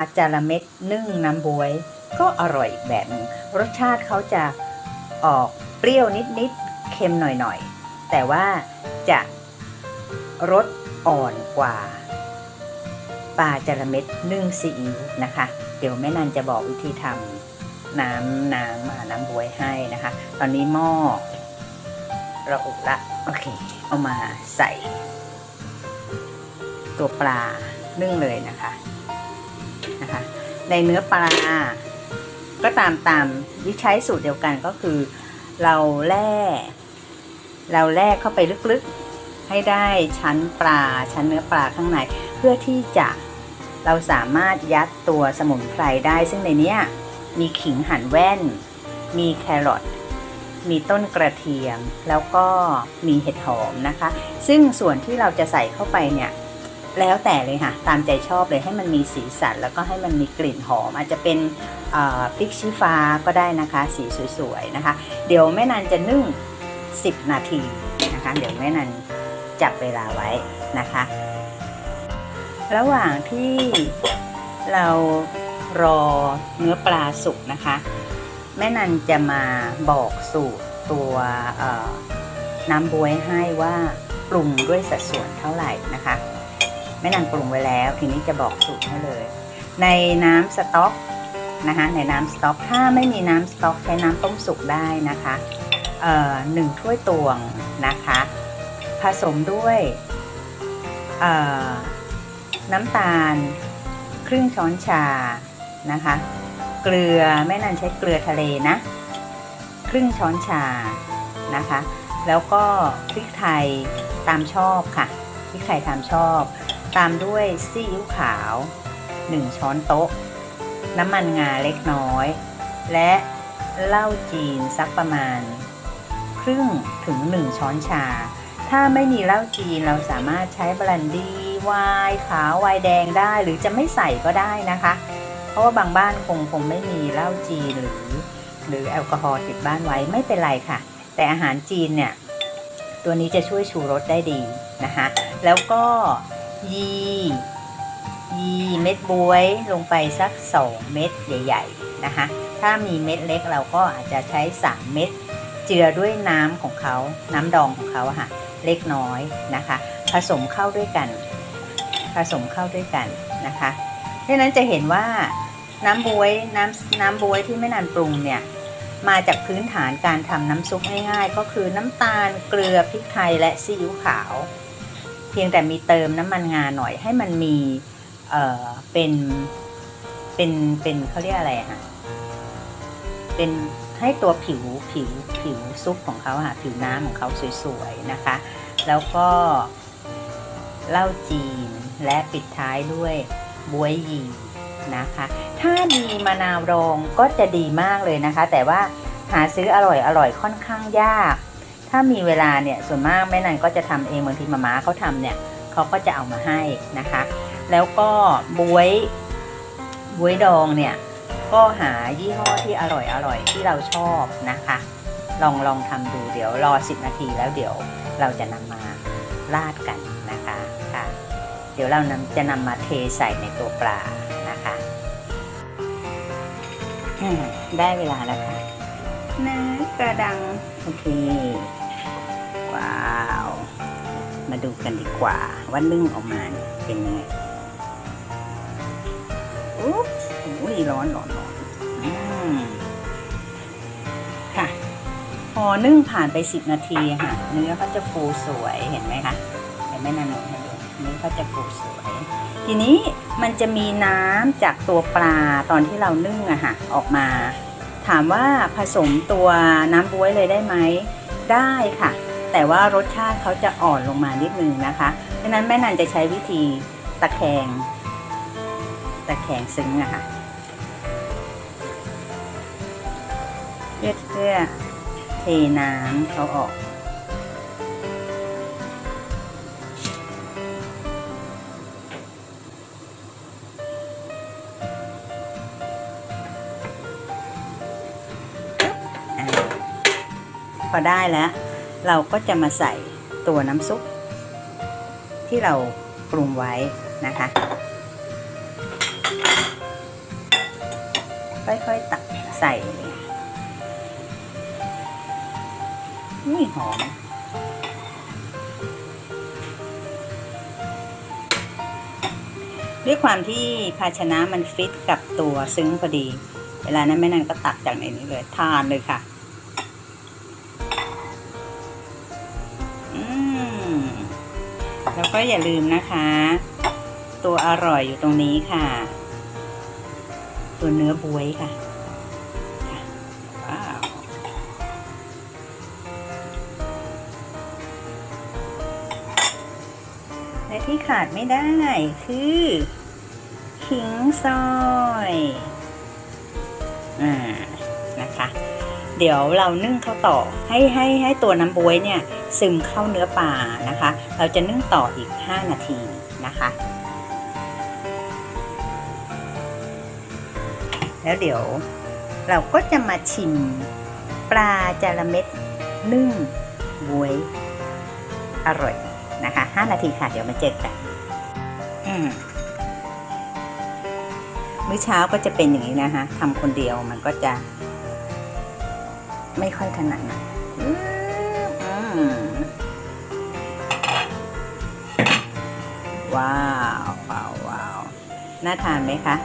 อาจาระเม็ดนึ่งน้ำบวย ก็อร่อยอีกแบบหนึงรสชาติเขาจะออกเปรี้ยวนิดๆเค็มหน่อยๆ แต่ว่าจะรสอ่อนกว่าปลาจาระเม็ดนึ่งซีอิ๊วนะคะ เดี๋ยวแม่นันจะบอกวิธีทำน้ำน้ำอ่าน้ำบวยให้นะคะ ตอนนี้หม้อเราอุละโอเค เอามาใส่ ตัวปลานึ่งเลยนะคะ ในเนื้อปลา ก็ตามตามวิใช้สูตรเดียวกันก็คือ เราแล่เราแล่เข้าไปลึกๆ ให้ได้ชั้นปลา ชั้นเนื้อปลาข้างใน เพื่อที่จะเราสามารถยัดตัวสมุนไพรได้ ซึ่งในนี้มีขิงหั่นแว่น มีแครอทมีต้นกระเทียมแล้วก็มีเห็ดหอมนะคะ ซึ่งส่วนที่เราจะใส่เข้าไปเนี่ย แล้วแต่เลยค่ะ ตามใจชอบเลยให้มันมีสีสันแล้วก็ให้มันมีกลิ่นหอม อาจจะเป็นพริกชี้ฟ้าก็ได้นะคะ สีสวยๆนะคะ เดี๋ยวแม่นันจะนึ่ง 10 นาทีนะคะ เดี๋ยวแม่นันจับเวลาไว้นะคะ ระหว่างที่เรารอเนื้อปลาสุกนะคะ แม่นันจะมาบอกสูตรตัวน้ำบวยให้ว่าปรุงด้วยสัดส่วนเท่าไหร่นะคะ แม่นันปรุงไว้แล้วทีนี้จะบอกสูตรให้เลย ในน้ำสต๊อกนะคะในน้ำสต๊อกถ้าไม่มีน้ำสต๊อกใช้น้ำต้มสุกได้นะคะเอ่อหนึ่งถ้วยตวงนะคะ ผสมด้วยเอ่อน้ำตาลครึ่งช้อนชานะคะ เกลือแม่นันใช้เกลือทะเลนะครึ่งช้อนชานะคะ แล้วก็พริกไทยตามชอบค่ะพริกไทยตามชอบ ตามด้วยซีอิ๊วขาว 1 ช้อนโต๊ะ น้ำมันงาเล็กน้อย และเหล้าจีนสักประมาณ ครึ่งถึง 1 ช้อนชา ถ้าไม่มีเหล้าจีนเราสามารถใช้บรันดีไวน์ขาวไวน์แดงได้หรือจะไม่ใส่ก็ได้นะคะ เพราะว่าบางบ้านคงคงไม่มีเหล้าจีนหรือ หรือแอลกอฮอล์ติดบ้านไว้ไม่เป็นไรค่ะ แต่อาหารจีนเนี่ย ตัวนี้จะช่วยชูรสได้ดีนะคะ แล้วก็ ยียีเม็ดบวยลงไปสัก 2 เม็ดใหญ่ๆนะคะ ถ้ามีเม็ดเล็กเราก็อาจจะใช้ 3 เม็ดเจือด้วยน้ำของเขา น้ำดองของเขาค่ะเล็กน้อยนะคะ ผสมเข้าด้วยกัน ผสมเข้าด้วยกันนะคะดังนั้นจะเห็นว่าน้ำบวยน้ำน้ำบวยที่ไม่นานปรุงเนี่ยมาจากพื้นฐานการทำน้ำซุปง่ายๆ ก็คือน้ำตาลเกลือพริกไทยและซีอิ๊วขาว พียงแต่มีเติมน้ำมันงาหน่อยให้มันมีเอ่อเป็นเป็นเป็นเขาเรียกอะไรอะฮะเป็นให้ตัวผิวผิวผิวซุปของเขาอะผิวน้ำของเขาสวยๆนะคะ แล้วก็เหล้าจีนและปิดท้ายด้วยบวยยีนะคะ ถ้ามีมะนาวดองก็จะดีมากเลยนะคะ แต่ว่าหาซื้ออร่อยอร่อยค่อนข้างยาก ถ้ามีเวลาเนี่ยส่วนมากแม่นันก็จะทำเองบางทีมาม่าเขาทำเนี่ยเขาก็จะเอามาให้นะคะ แล้วก็บวยบวยดองเนี่ยก็หายี่ห้อที่อร่อยอร่อยที่เราชอบนะคะ ลองลองทำดูเดี๋ยวรอ 10 นาทีแล้วเดี๋ยวเราจะนำมาราดกันนะคะค่ะ เดี๋ยวเรานำจะนำมาเทใส่ในตัวปลานะคะอืมได้เวลาแล้วค่ะเนื้อกระดัง โอเค ว้าว มาดูกันดีกว่าว่านึ่งออกมาเป็นยังไงอุ๊บโอ้ยร้อนร้อนร้อนอค่ะพอนึ่งผ่านไป10นาทีค่ะ เนื้อเขาจะฟูสวยเห็นไหมคะเห็นไหมนันนให้ดูเนื้อเขาจะฟูสวย ทีนี้มันจะมีน้ำจากตัวปลาตอนที่เรานึ่งอะค่ะออกมา ถามว่าผสมตัวน้ำบ๊วยเลยได้ไหมได้ค่ะ แต่ว่ารสชาติเขาจะอ่อนลงมานิดนึงนะคะดังนั้นแม่นันจะใช้วิธีตะแคง ตะแคงซึ้งอะค่ะเพื่อเพื่อเทน้ำเขาออกพอได้แล้ว เราก็จะมาใส่ตัวน้ำซุปที่เราปรุงไว้นะคะ ค่อยๆตักใส่นี่หอมด้วยความที่ภาชนะมันฟิตกับตัวซึ้งพอดี เวลานั้นแม่นันก็ตักจากในนี้เลย ทานเลยค่ะ แล้วก็อย่าลืมนะคะ ตัวอร่อยอยู่ตรงนี้ค่ะ ตัวเนื้อบวยค่ะว้าวและที่ขาดไม่ได้คือขิงซอย อ่า นะคะ เดี๋ยวเรานึ่งเข้าต่อให้ให้ให้ตัวน้ำบวยเนี่ยซึมเข้าเนื้อปลานะคะ เราจะนึ่งต่ออีก 5 นาทีนะคะ แล้วเดี๋ยวเราก็จะมาชิมปลาจาระเม็ดนึ่งบวยอร่อยนะคะ 5 นาทีค่ะ เดี๋ยวมาเจอกันอืมมื้อเช้าก็จะเป็นอย่างนี้นะคะทำคนเดียวมันก็จะ ไม่ค่อยถนัดนะอืมว้าวว้าวว้าวน่าทานไหมคะ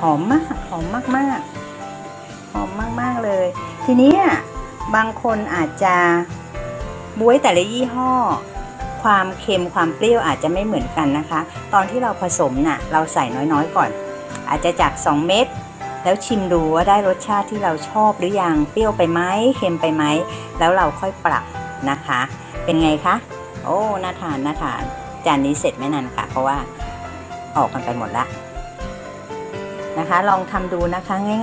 หอมมาก หอมมากมากๆหอมมากมากๆเลย ทีนี้อะบางคนอาจจะบวยแต่ละยี่ห้อ ความเค็มความเปรี้ยวอาจจะไม่เหมือนกันนะคะ ตอนที่เราผสมน่ะ เราใส่น้อยๆก่อน อาจจะจาก 2 เม็ด แล้วชิมดูว่าได้รสชาติที่เราชอบหรือยังเปรี้ยวไปไหมเค็มไปไหม แล้วเราค่อยปรับนะคะ เป็นไงคะ โอ้น่าทานน่าทานจานนี้เสร็จไม่นานค่ะ เพราะว่าออกกันไปหมดละนะคะ ลองทำดูนะคะง่าย